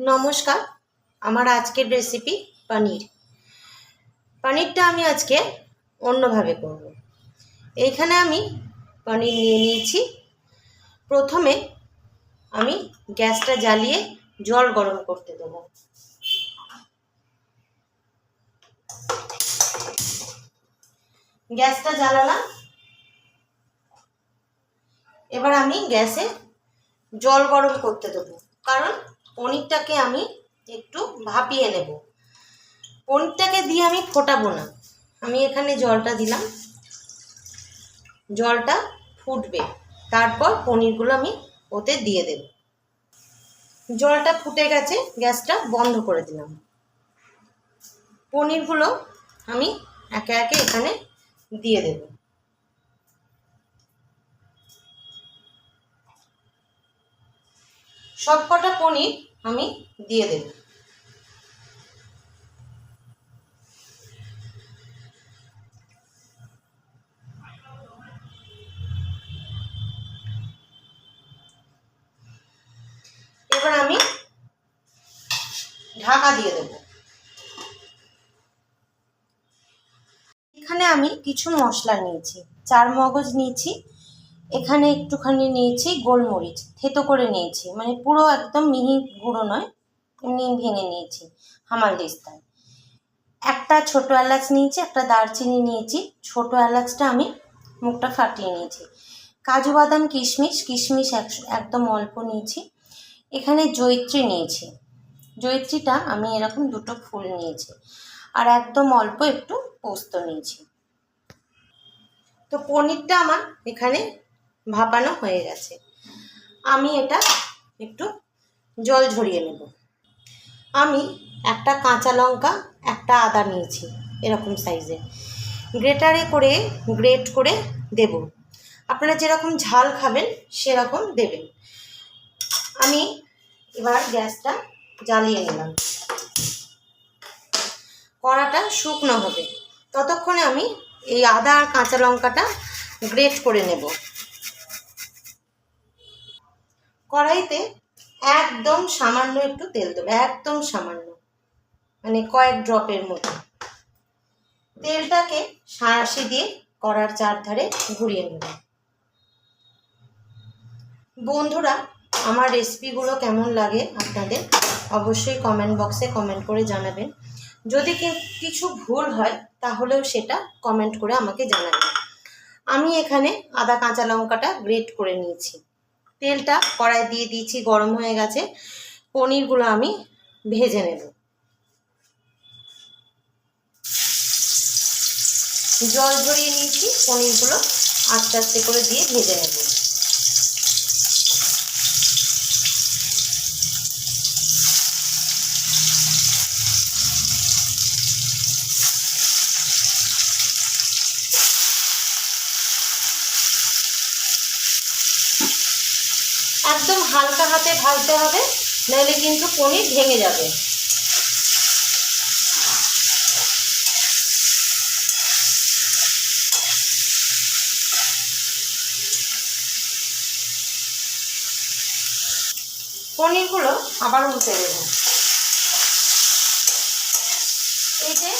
নমস্কার, আমার আজকের রেসিপি পনির। পনিরটা আমি আজকে অন্যভাবে করব। এইখানে আমি পনির নিয়ে নিয়েছি। প্রথমে আমি গ্যাসটা জ্বালিয়ে জল গরম করতে দেবো। গ্যাসটা জ্বালালাম। এবার আমি গ্যাসে জল গরম করতে দেবো। কারণ পনিরটাকে আমি একটু ভাপিয়ে নেব। পনিরটাকে দিয়ে আমি ফোটাবো না। আমি এখানে জলটা দিলাম। জলটা ফুটবে। তারপর পনিরগুলো আমি ওতে দিয়ে দেব। জলটা ফুটে গেছে, গ্যাসটা বন্ধ করে দিলাম। পনিরগুলো আমি একে একে এখানে দিয়ে দেবো। সব কটা পনির আমি দিয়ে দেব। এবার আমি ঢাকা দিয়ে দেব। এখানে আমি কিছু মশলা নিয়েছি চার মগজ নিয়েছি এখানে একটুখানি নিয়েছি গোলমরিচ, থেতো করে নিয়েছি। মানে পুরো একদম মিহি গুঁড়ো নয়, এমনি ভেঙে নিয়েছি হামাল দিস্তায়। একটা ছোটো এলাচ নিয়েছি, একটা দারচিনি নিয়েছি। ছোটো এলাচটা আমি মুখটা ফাটিয়ে নিয়েছি। কাজু বাদাম, কিশমিশ কিশমিশ একদম অল্প নিয়েছি। এখানে জৈত্রী নিয়েছি। জৈত্রীটা আমি এরকম দুটো ফুল নিয়েছি। আর একদম অল্প একটু পোস্ত নিয়েছি। তো পনিরটা আমার এখানে ভাপানো হয়ে গেছে। আমি এটা একটু জল ঝরিয়ে নেব। আমি একটা কাঁচা লঙ্কা, একটা আদা নিয়েছি এরকম সাইজে গ্রেটারে করে, গ্রেট করে দেব। আপনারা যেরকম ঝাল খাবেন, সেরকম দেবেন। আমি এবার গ্যাসটা জ্বালিয়ে নিলাম। কড়াটা শুকনো হবে। ততক্ষণে আমি এই আদা আর কাঁচা লঙ্কাটা গ্রেট করে নেব। কড়াইতে একদম সামান্য একটু তেল দেবো, একদম সামান্য মানে কয়েক ড্রপের মতো। তেলটাকে সাঁড়াশি দিয়ে কড়ার চারধারে ঘুরিয়ে নেব। বন্ধুরা, আমার রেসিপিগুলো কেমন লাগে আপনাদের অবশ্যই কমেন্ট বক্সে কমেন্ট করে জানাবেন। যদি কিছু ভুল হয়, তাহলেও সেটা কমেন্ট করে আমাকে জানাবেন। আমি এখানে আদা, কাঁচা লঙ্কাটা গ্রেট করে নিয়েছি। তেলটা কড়াই দিয়ে দিয়েছি, গরম হয়ে গেছে। পনিরগুলো আমি ভেজে নেব। জল ঝরিয়ে নিয়েছি, পনিরগুলো আস্তে আস্তে করে দিয়ে ভেজে নেব। একদম হালকা হাতে ভাজতে হবে, নাহলে কিন্তু পনির ভেঙে যাবে। পনিরগুলো আবার উল্টে দেব। এই যে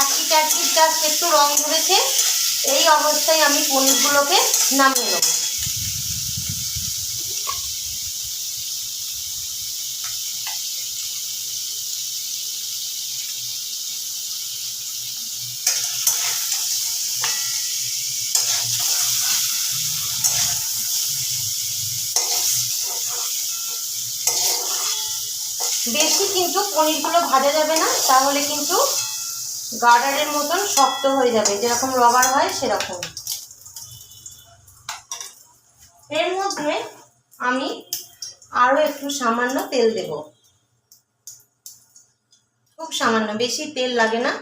এক পিট এক পিট জাস্ট একটু রং ধরেছে, এই অবস্থায় আমি পনিরগুলোকে নামিয়ে নেব। বেশি কিন্তু পনিরগুলো ভাজা যাবে না, তাহলে কিন্তু গার্ডারের মতন শক্ত হয়ে যাবে, যেরকম রবার হয় সেরকম। এর মধ্যে আমি আরও একটু সামান্য তেল দেব। খুব সামান্য, বেশি তেল লাগে না।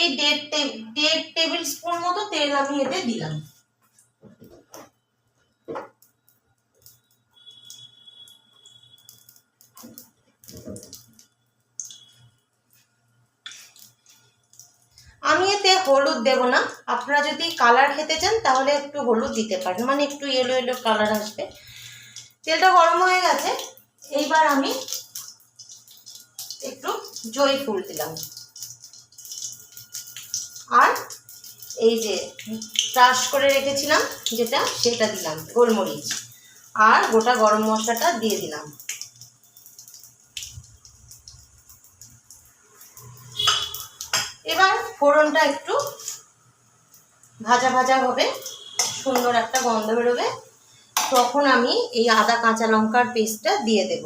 এই দেড় দেড় টেবিল স্পুন মতো তেল আমি এতে দিলাম আমি এতে হলুদ দেব না। আপনারা যদি কালার খেতে চান, তাহলে একটু হলুদ দিতে পারেন। মানে একটু ইয়েলো ইয়েলো কালার আসবে। তেলটা গরম হয়ে গেছে। এইবার আমি একটু জই ফুল দিলাম। আর এই যে ক্রাশ করে রেখেছিলাম, যেটা সেটা দিলাম, গোলমরিচ। আর গোটা গরম মশলাটা দিয়ে দিলাম। ফোড়নটা একটু ভাজা ভাজা হবে, সুন্দর একটা গন্ধ বেরোবে। তখন আমি এই আদা কাঁচা লঙ্কার পেস্টটা দিয়ে দেব।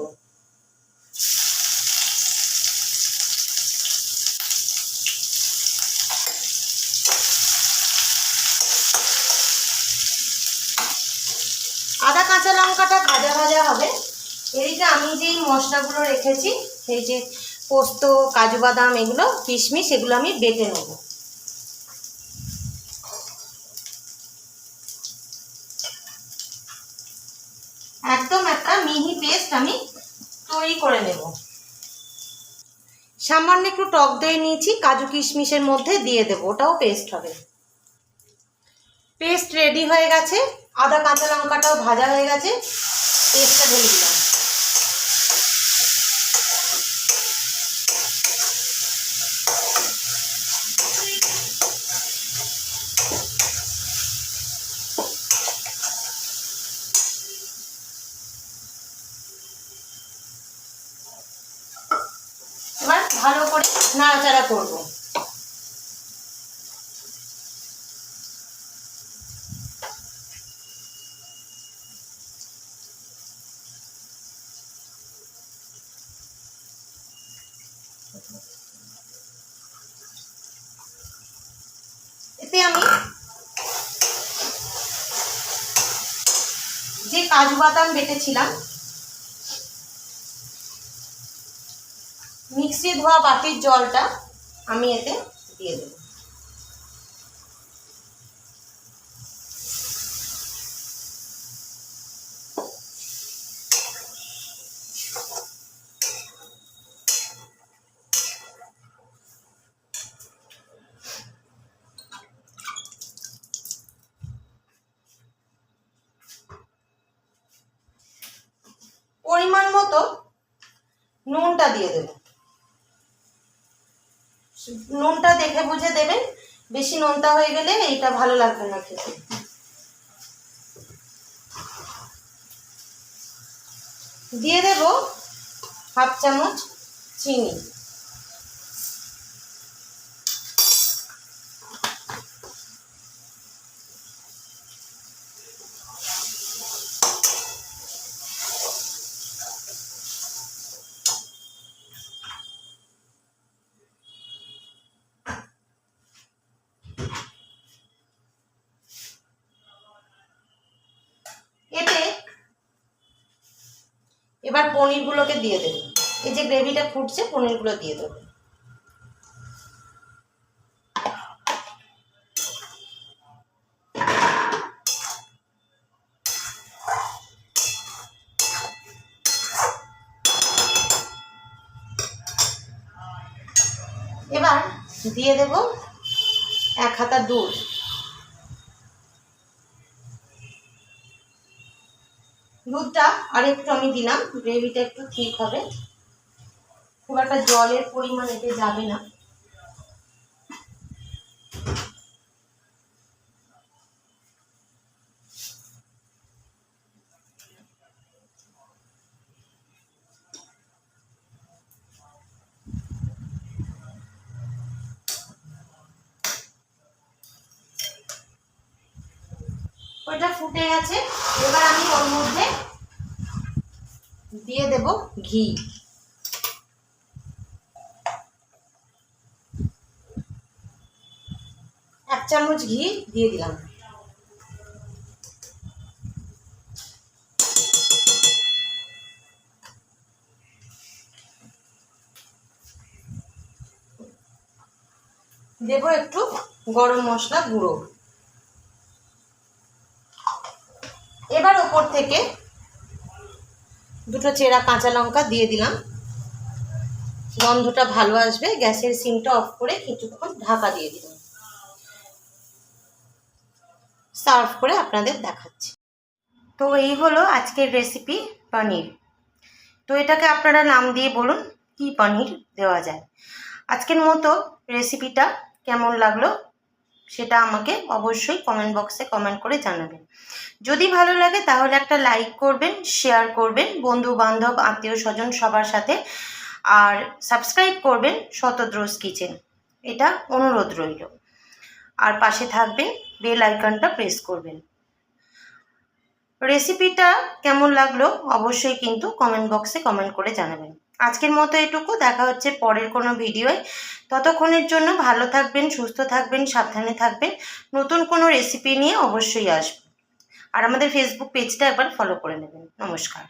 আদা কাঁচা লঙ্কাটা ভাজা ভাজা হবে। এদিকে আমি যেই মশলাগুলো রেখেছি সেই যে পোস্ত, কাজু বাদাম, এগুলো কিশমিশ, এগুলো আমি বেটে নেব। একদম একটা মিহি পেস্ট আমি তৈরি করে নেব। সামান্য একটু টক দই নিয়েছি, কাজু কিশমিশের মধ্যে দিয়ে দেবো, ওটাও পেস্ট হবে। পেস্ট রেডি হয়ে গেছে, আদা, কাঁচা লঙ্কাটাও ভাজা হয়ে গেছে, পেস্টটা ঢেলে দিলাম এবার ভালো করে নাড়াচাড়া করব। এতে আমি যে কাজু বাদাম বেটেছিলাম মিক্সি ধোয়া বাটির জলটা আমি এতে দিয়ে দেব। পরিমাণ মতো নুনটা দিয়ে দেবো। নুনটা দেখে বুঝে দেবেন। বেশি নোনতা হয়ে গেলে এইটা ভালো লাগবে না খেতে। দিয়ে দেব হাফ চামচ চিনি। এতে এবার পনিরগুলোকে দিয়ে দেবো। এই যে গ্রেভিটা ফুটছে, পনিরগুলো দিয়ে দেবো। এবার দিয়ে দেব এক হাতা দুধ। আর একটু আমি দিলাম, গ্রেভিটা একটু ঠিক হবে। খুব একটা জলের পরিমাণ এতে যাবে না। ওইটা ফুটে গেছে। এবার আমি ওর মধ্যে দিয়ে দেব ঘি। এক চামচ ঘি দিয়ে দিলাম। দেব একটু গরম মশলা গুঁড়ো। এবার ওপর থেকে দুটো চেরা কাঁচা লঙ্কা দিয়ে দিলাম। গন্ধটা ভালো আসবে, গ্যাসের সিমটা অফ করে কিছুক্ষণ ঢাকা দিয়ে দিলাম। সার্ভ করে আপনাদের দেখাচ্ছি। তো এই হলো আজকের রেসিপি পনির। তো এটাকে আপনারা নাম দিয়ে বলুন, কী পনির দেওয়া যায়। আজকের মতো রেসিপিটা কেমন লাগল? সেটা আমাকে অবশ্যই কমেন্ট বক্সে কমেন্ট করে জানাবেন। যদি ভালো লাগে তাহলে একটা লাইক করবেন শেয়ার করবেন বন্ধু বান্ধব আত্মীয় স্বজন সবার সাথে, আর সাবস্ক্রাইব করবেন শতদ্রোজ কিচেন এটা অনুরোধ রইল। আর পাশে থাকবেন বেল আইকনটা প্রেস করবেন। রেসিপিটা কেমন লাগল অবশ্যই কিন্তু কমেন্ট বক্সে কমেন্ট করে জানাবেন। আজকের মতো এটুকু, দেখা হচ্ছে পরের কোনো ভিডিওয়। ততক্ষণের জন্য ভালো থাকবেন, সুস্থ থাকবেন, সাবধানে থাকবেন। নতুন কোনো রেসিপি নিয়ে অবশ্যই আসবেন আর আমাদের ফেসবুক পেজটা একবার ফলো করে নেবেন। নমস্কার।